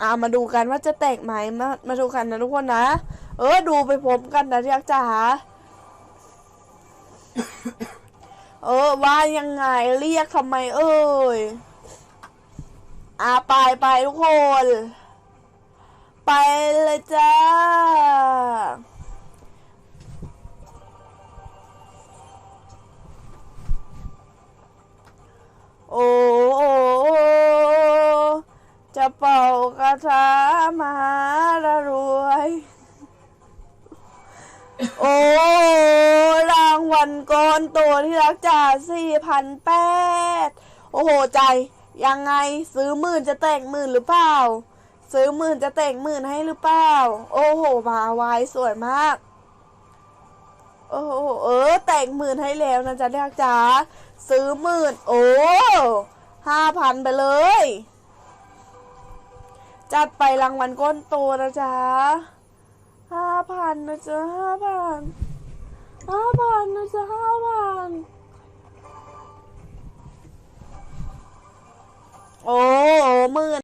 อ่ามาดูกันว่าจะแตกไหมมามาดูกันนะทุกคนนะ เออดูไปพร้อมกันนะที่รักจ๋าเออว่ายังไงเรียกทำไมเอ้ยอ่าไปไปทุกคน ไปเลยจ้า กระทามหาระรวย โอ้รางวัลก้อนโตัวที่รักจ่าสี่พันแปดโอ้โหใจ ยังไงซื้อหมื่นจะแต่งหมื่นหรือเปล่า ซื้อหมื่นจะแต่งหมื่นให้หรือเปล่า โอ้โหมาไวสวยมาก โอ้โหเออ แต่งหมื่นให้แล้วนะจ๊ะที่รักจ๋าซื้อหมื่นโอ้ห้าพันไปเลย จัดไปรางวัลก้นโตนะจ๊ะห้าพันนะจ๊ะห้าพันห้าพันนะจ๊ะห้าพันโอ้หมื่น